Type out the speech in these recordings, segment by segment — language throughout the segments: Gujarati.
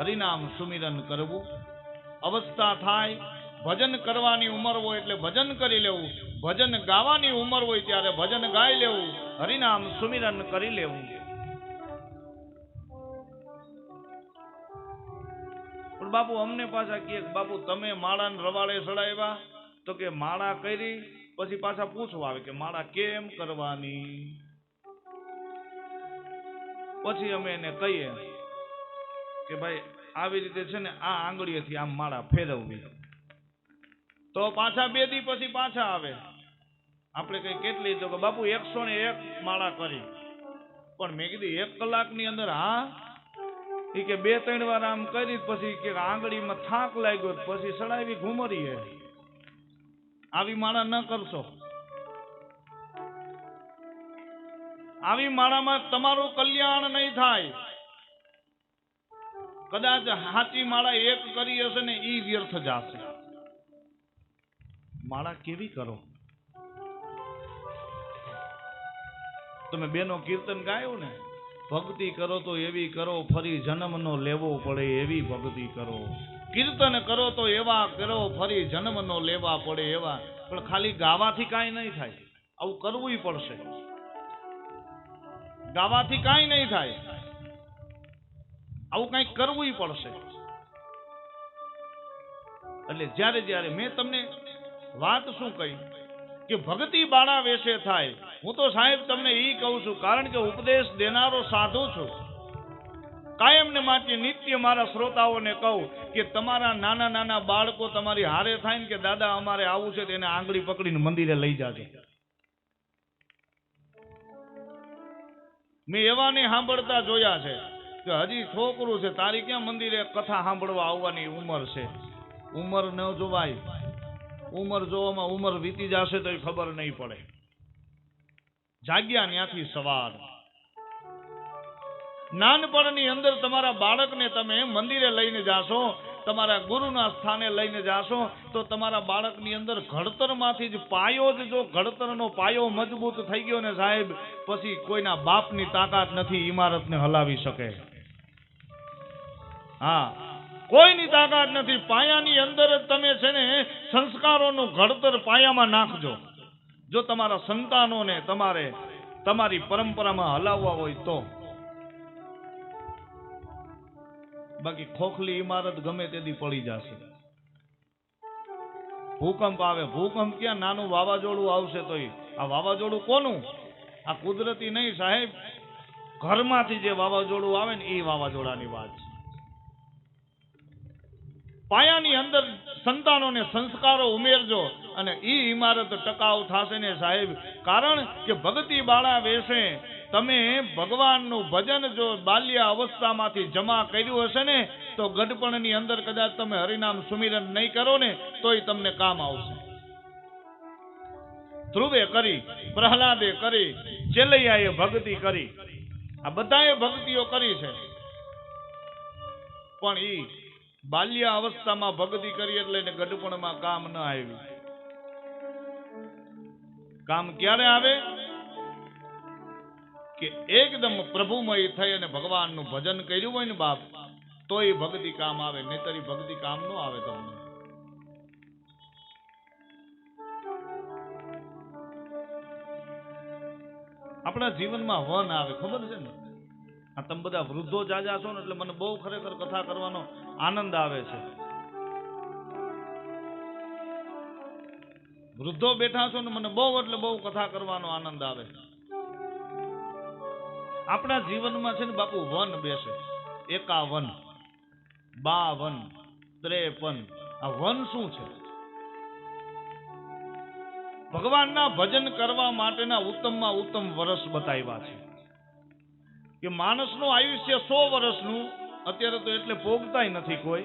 હરિનામ સુમિરન કરવું. અવસ્થા થાય, ભજન કરવાની ઉંમર હોય એટલે ભજન કરી લેવું. ભજન ગાવાની ઉંમર હોય ત્યારે ભજન ગાઈ લેવું. હરિનામ સુમિરન કરી લેવું. પણ બાપુ, અમને પાછા કહે બાપુ, તમે માળાને રવાડે ચડાવ્યા? તો કે માળા કરી, પછી પાછા પૂછવા આવે કે માળા કેમ કરવાની? પછી અમે એને કહીએ કે ભાઈ આવી રીતે છે ને આ આંગળીએથી આમ માળા ફેરવવી. તો પાછા બે દી પછી પાછા આવે. આપણે કઈ કેટલી તો કે બાપુ એકસો ને એક માળા કરી. પણ મેં કીધું એક કલાકની અંદર હા એ કે બે ત્રણ વાર આમ કરી પછી કે આંગળીમાં થાક લાગ્યો પછી સડાવી ઘુમરીએ. આવી માળા ન કરશો. આવી માળામાં તમારું કલ્યાણ નહીં થાય. કદાચ હાચી માળા એક કરી હશે ને એ વ્યર્થ જશે. માળા કેવી કરો? તમે બેનો કીર્તન ગાયું ને? ભક્તિ કરો તો એવી કરો, ફરી જન્મનો લેવો પડે એવી ભક્તિ કરો. કીર્તન કરો તો એવા કરો, ફરી જન્મનો લેવા પડે એવા. પણ ખાલી ગાવાથી કાંઈ નહીં થાય. આવું કરવું પડશે. ગાવાથી કાંઈ નહીં થાય. આવું કંઈક કરવું પડશે. એટલે જ્યારે જ્યારે મેં તમને વાત શું કહી કે ભક્તિ બાળા વેશે થાય, હું તો સાહેબ તમને એ કહું છું, કારણ કે ઉપદેશ દેનારો સાધુ છું. કાયમ ને માટે નિત્ય મારા શ્રોતાઓને કહું કે તમારા નાના નાના બાળકો તમારી હારે થાય કે દાદા અમારે આવું છે તેને આંગળી પકડીને મંદિરે લઈ જાજે. મેં એવાને સાંભળતા જોયા છે. કે હજી છોકરું છે, તારી ક્યાં મંદિરે કથા સાંભળવા આવવાની ઉંમર છે? ઉંમર ન જોવાય. ઉંમર જોવામાં ઉંમર વીતી જશે તો ખબર નહીં પડે. જાગ્યા ત્યાંથી સવાર. નાનપણની અંદર તમારા બાળકને તમે મંદિરે લઈને જાશો, તમારા ગુરુના સ્થાને લઈને જાશો, તો તમારા બાળકની અંદર ઘડતરમાંથી જ પાયો જ જો ઘડતરનો પાયો મજબૂત થઈ ગયો ને સાહેબ, પછી કોઈના બાપની તાકાત નથી ઇમારતને હલાવી શકે. હા. કોઈની તાકાત નથી. પાયાની અંદર જ તમે છે ને સંસ્કારોનું ઘડતર પાયામાં નાખજો. જો તમારા સંતાનોને તમારે તમારી પરંપરામાં હલાવવા હોય તો. બાકી ખોખલી ઇમારત ગમે તેથી પડી જશે. ભૂકંપ આવે. ભૂકંપ ક્યાં નાનું વાવાઝોડું આવશે તો આ વાવાઝોડું કોનું? આ કુદરતી નહીં સાહેબ. ઘરમાંથી જે વાવાઝોડું આવે ને એ વાવાઝોડાની વાત છે. પાયાની અંદર સંતાનોને સંસ્કારો ઉમેરજો અને એ ઇમારત ટકાઉ થશે ને સાહેબ. કારણ કે ભક્તિ બાળા વેશે તમે ભગવાનનું ભજન જો બાલ્ય અવસ્થામાંથી જમા કર્યું હશે ને, તો ગઢપણની અંદર કદાચ તમે હરિનામ સુમિરન નહીં કરો ને, તોય તમને કામ આવશે. ધ્રુવે કરી, પ્રહલાદે કરી, ચેલૈયાએ ભક્તિ કરી. આ બધાએ ભક્તિઓ કરી છે. પણ ઈ બાલ્ય અવસ્થામાં ભક્તિ કરી એટલે એને ગઢપણમાં કામ ન આવ્યું કામ ક્યારે આવે? કે એકદમ પ્રભુમય થઈ અને ભગવાનનું ભજન કર્યું હોય ને બાપ તો એ ભક્તિ કામ આવે, નહીતર ઈ ભક્તિ કામ ન આવે તમને. આપણા જીવનમાં વન આવે, ખબર છે ને? તમે બધા વૃદ્ધો જાજા છો ને એટલે મને બહુ ખરેખર કથા કરવાનો આનંદ આવે છે. વૃદ્ધો બેઠા છો ને મને બહુ એટલે બહુ કથા કરવાનો આનંદ આવે. આપણા જીવનમાં છે ને બાપુ વન બેસે. એકાવન, બાવન, ત્રેપન. આ વન શું છે? ભગવાનના ભજન કરવા માટેના ઉત્તમમાં ઉત્તમ વર્ષ બતાવ્યા છે. કે માણસનું આયુષ્ય સો વર્ષનું, અત્યારે તો એટલે ભોગતાય નથી કોઈ.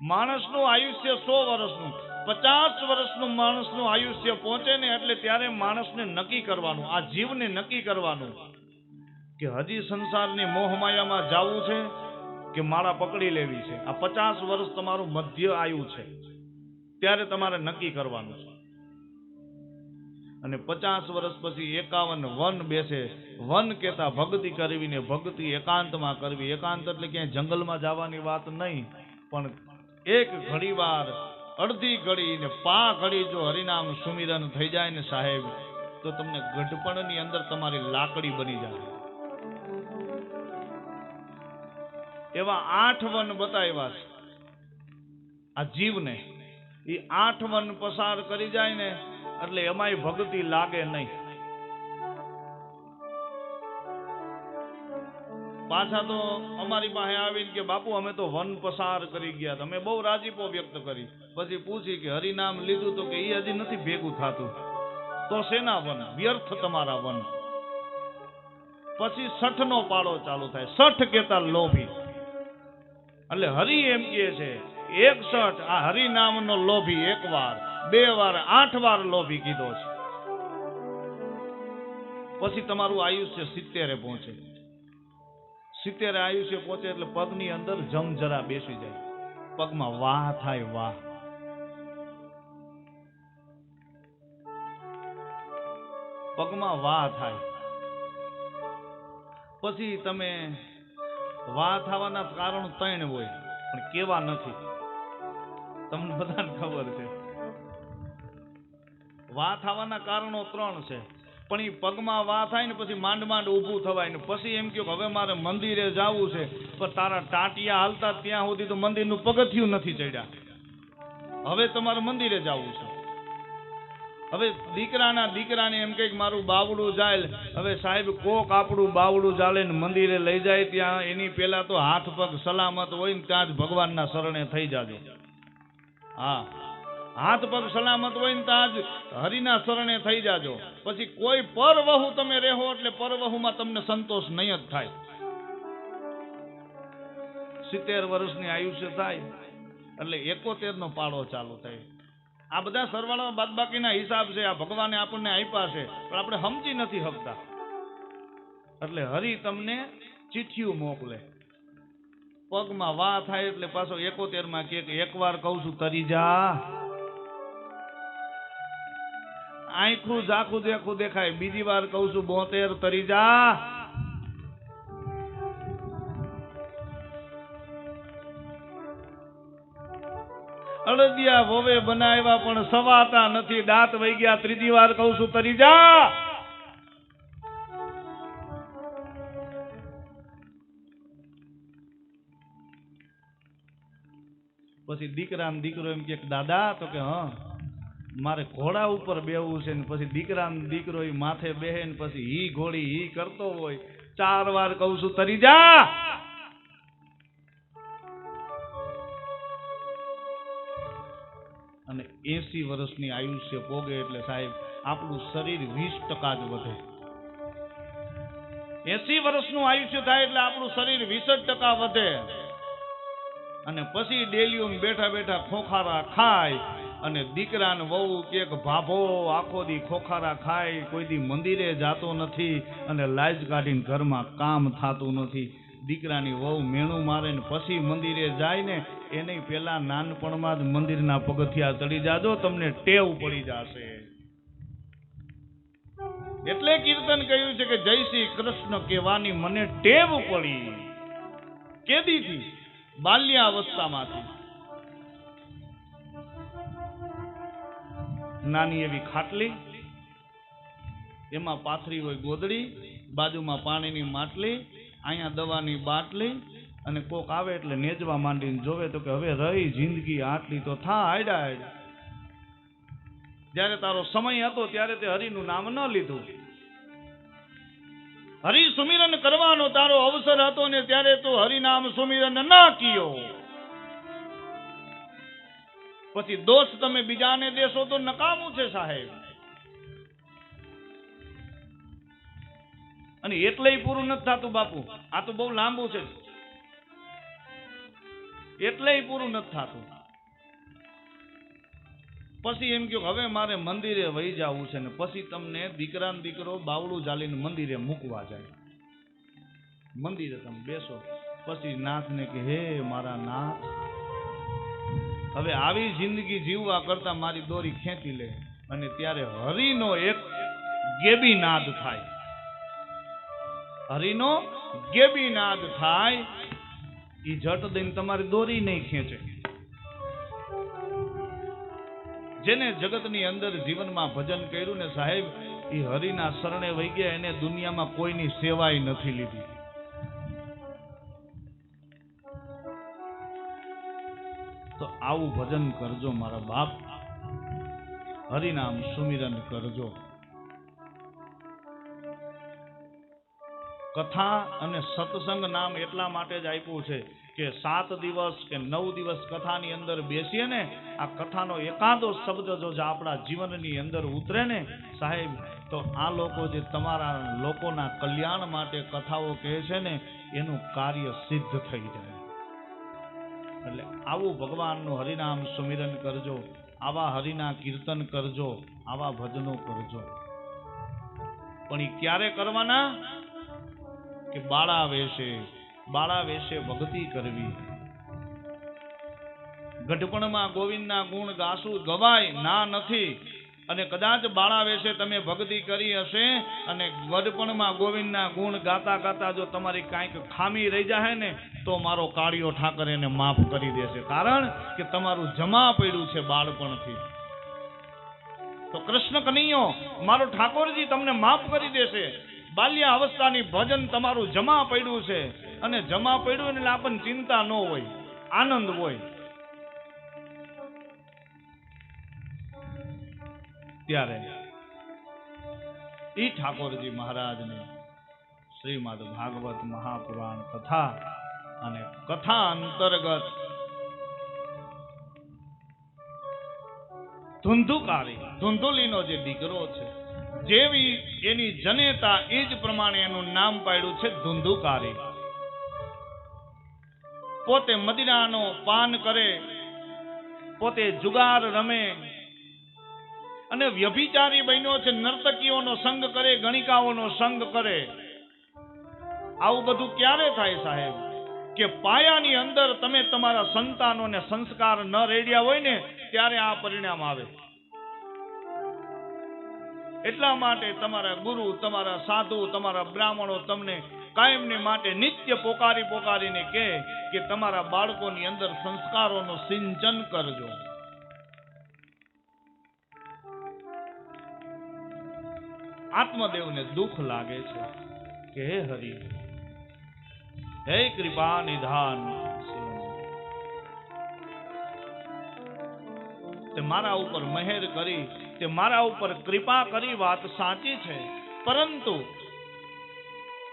માણસનું આયુષ્ય સો વર્ષનું, પચાસ વર્ષનું માણસનું આયુષ્ય પહોંચે ને એટલે ત્યારે માણસને નક્કી કરવાનું, આ જીવને નક્કી કરવાનું. કે હજી સંસારની મોહમાયામાં જાવું છે કે માળા પકડી લેવી છે? આ પચાસ વર્ષ તમારું મધ્ય આયુ છે. ત્યારે તમારે નક્કી કરવાનું છે. અને પચાસ વર્ષ પછી એકાવન વન બેસે. વન કેતા ભક્તિ કરવી ને ભક્તિ એકાંતમાં કરવી. એકાંત એટલે ક્યાંય જંગલમાં જવાની વાત નહીં, પણ એક ઘડી વાર અડધી ઘડી ને પા ઘડી જો હરિનામ સુમિરન થઈ જાય ને સાહેબ, તો તમને ગઢપણની અંદર તમારી લાકડી બની જાય. એવા આઠ વન બતાવ્યા છે. આ જીવને એ આઠ વન પસાર કરી જાય ને એટલે એમાંય ભક્તિ લાગે નહીં. પાછા તો અમારી પાસે આવીને કે, બાપુ, અમે તો વન પસાર કરી ગયા. તમે બહુ રાજીપો વ્યક્ત કરી. પછી પૂછી કે, હરિનામ લીધું તો કે એ હજી નથી ભેગું થતું. તો શેના વન? વ્યર્થ તમારા વન. પછી સઠ નો પાડો ચાલુ થાય. સઠ કેતા લોભી. એટલે હરિ એમ કહે છે, એક સઠ, આ હરિનામનો લોભી એક વાર. બે વાર, આઠ વાર લોભી કીધો છે. પછી તમારું આયુષ્ય સિત્તેરે પહોંચે. સિત્તેરે આયુષ્ય પહોંચે એટલે પગની અંદર જમ જરા બેસી જાય. પગમાં વાહ થાય વાહ. પગમાં વાહ થાય. પછી તમે વાહ થવાના કારણ ત્રણ હોય, પણ કેવા નથી? તમને બધાને ખબર છે. વાહ થવાના કારણો ત્રણ છે. પણ એ પગમાં વાહ થાય ને પછી માંડ માંડ ઊભું થવાય ને પછી એમ કહ્યું હવે મારે મંદિરે જવું છે. પણ તારા ટાંટિયા હાલતા ત્યાં સુધી તો મંદિરનું પગથિયું નથી ચડ્યા. હવે તમારે મંદિરે જવું છે. હવે દીકરાના દીકરાને એમ કે મારું બાવડું જાય હવે સાહેબ, કોક આપણું બાવડું ચાલે ને મંદિરે લઈ જાય ત્યાં. એની પહેલા તો હાથ પગ સલામત હોય ને ત્યાં જ ભગવાનના શરણે થઈ જાજો. હા. હાથ પગ સલામત હોય ને તાજ હરિના શરણે થઈ જાજો. પછી કોઈ પરવહુ તમે રહેવો એટલે પરવહુમાં તમને સંતોષ નહીં જ થાય. સિત્તેર વર્ષની આયુષ્ય થાય એટલે એકોતેર નો પાળો ચાલુ થાય. આ બધા સરવાળા બાદબાકીના હિસાબ છે, આ ભગવાને આપણને આપ્યા છે, પણ આપણે સમજી નથી શકતા. એટલે હરિ તમને ચિઠ્ઠીઓ મોકલે. પગમાં વાહ થાય એટલે પાછો એકોતેરમાં કે, એકવાર કહું છું તરી જા. આંખું ઝાખું દેખું દેખાય. બીજી વાર કહું છું, બોતેર તરી જા. અડદિયા વોવે બનાવ્યા પણ સવાતા નથી. દાંત વહી ગયા, ત્રીજી વાર કહું છું, તરી જા. પછી દીકરા ને દીકરો એમ કે, દાદા, તો કે, હા. મારે ઘોડા ઉપર બેહવું છે ને પછી દીકરા દીકરો માથે બેહે ને પછી હી ઘોડી હી કરતો હોય. ચાર વાર કહું છું, તરી જા! અને એસી વર્ષની આયુષ્ય પોગે એટલે સાહેબ, આપણું શરીર વીસ ટકા જ વધે. એસી વર્ષનું આયુષ્ય થાય એટલે આપણું શરીર વીસ જ ટકા વધે. અને પછી ડેલીઓ બેઠા બેઠા ખોખારા ખાય. અને દીકરાને વહુ કે ભાભો, આખો દી ખોખારા ખાય, કોઈ દી મંદિરે જાતો નથી અને લાજ કાઢીને ઘરમાં કામ થતું નથી. દીકરાની વહુ મેણું મારે ને પછી મંદિરે જાય ને એને પેલા નાનપણમાં જ મંદિરના પગથિયા ચડી જાજો, તમને ટેવ પડી જશે. એટલે કીર્તન કહ્યું છે કે, જય શ્રી કૃષ્ણ કહેવાની મને ટેવ પડી. કેદીથી? બાલ્યાવસ્થામાંથી. નાની એવી ખાટલી, એમાં પાથરી હોય ગોદડી, બાજુમાં પાણીની માટલી, અહીંયા દવાની બાટલી, અને કોક આવે એટલે નેજવા માંડીને જોવે તો કે હવે રહી જિંદગી આટલી તો થા આડા આયડા. જ્યારે તારો સમય હતો ત્યારે તે હરિનું નામ ન લીધું. હરિ સુમિરન કરવાનો તારો અવસર હતો ને ત્યારે તું હરિનામ સુમિરન ના કીયો. પછી દોષ તમે બીજાને દેશો તો નકામું છે સાહેબ. અને એટલે પૂરું નથી થતું બાપુ. આ તો બહુ લાંબુ છે. એટલે પૂરું નથી થતું. પછી એમ કહ્યું હવે મારે મંદિરે વહી જવું છે ને પછી તમને દીકરા ને દીકરો બાવડું ચાલીને મંદિરે મૂકવા જાય. મંદિરે તમે બેસો. પછી નાથને કે, હે મારા નાથ હવે આવી જિંદગી જીવવા કરતા મારી દોરી ખેંચી લે અને ત્યારે હરિનો એક ગેબી નાદ થાય. હરિનો ગેબી નાદ થાય એ જટ દઈને તમારી દોરી નહીં ખેંચે. જેને જગતની અંદર જીવનમાં ભજન કર્યું ને સાહેબ એ હરિના શરણે વહી ગયા, એને દુનિયામાં કોઈની સેવાય નથી લીધી. તો આવું ભજન કરજો મારા બાપ. હરિનામ સુમિરન કરજો. કથા અને સત્સંગ નામ એટલા માટે જ આપ્યું છે કે સાત દિવસ કે નવ દિવસ કથાની અંદર બેસીએ ને, આ કથાનો એકાદો શબ્દ જો આપણા જીવનની અંદર ઉતરે ને, સાહેબ, તો આ લોકો જે તમારા લોકોના કલ્યાણ માટે કથાઓ કહે છે ને, એનું કાર્ય સિદ્ધ થઈ જાય. એટલે આવું ભગવાનનું હરિનામ સુમિરન કરજો, આવા હરિના કીર્તન કરજો, આવા ભજનો કરજો. પણ એ ક્યારે કરવાના? કે બાળા વેશે બાળા વેશે ભક્તિ કરવી. ગઢપણમાં ગોવિંદના ગુણ ગાશું, ગવાય ના નથી. અને કદાચ બાળા વેશે તમે ભક્તિ કરી હશે, અને ગઢપણમાં ગોવિંદના ગુણ ગાતા ગાતા જો તમારી કાંઈક ખામી રહી જાય ને તો મારો કાળિયો ઠાકર એને માફ કરી દેશે. કારણ કે તમારું જમા પડ્યું છે બાળપણથી. તો કૃષ્ણ કનૈયો મારો ઠાકોરજી તમને માફ કરી દેશે. બાલ્ય અવસ્થાની ભજન તમારું જમા પડ્યું છે. અને જમા પડ્યું એટલે આપણને ચિંતા ન હોય, આનંદ હોય. ત્યારે ઈ ઠાકોરજી મહારાજને શ્રીમદ ભાગવત મહાપુરાણ કથા અને કથા અંતર્ગત ધુંધુકારી, ધુંધુલીનો જે દીકરો છે, જેવી એની જનેતા એ જ પ્રમાણે એનું નામ પાડ્યું છે ધુંધુકારી. પોતે મદિરાનો પાન કરે, પોતે જુગાર રમે, અને વ્યભિચારી બન્યો છે, નર્તકીઓનો સંગ કરે, ગણિકાઓનો સંગ કરે. આવું બધું ક્યારે થાય સાહેબ? કે પાયાની અંદર તમે તમારા સંતાનોને સંસ્કાર ન રેડ્યા હોય ને, ત્યારે આ પરિણામ આવે. એટલા માટે તમારા ગુરુ, તમારા સાધુ, તમારા બ્રાહ્મણો તમને કાયમને માટે નિત્ય પોકારી પોકારીને કહે કે તમારા બાળકોની અંદર સંસ્કારોનું સિંચન કરજો. આત્મદેવને દુઃખ લાગે છે કે હે હરિ હે કૃપા નિધાન. તે મારા ઉપર મહેર કરી, તે મારા ઉપર કૃપા કરી વાત સાચી છે. પરંતુ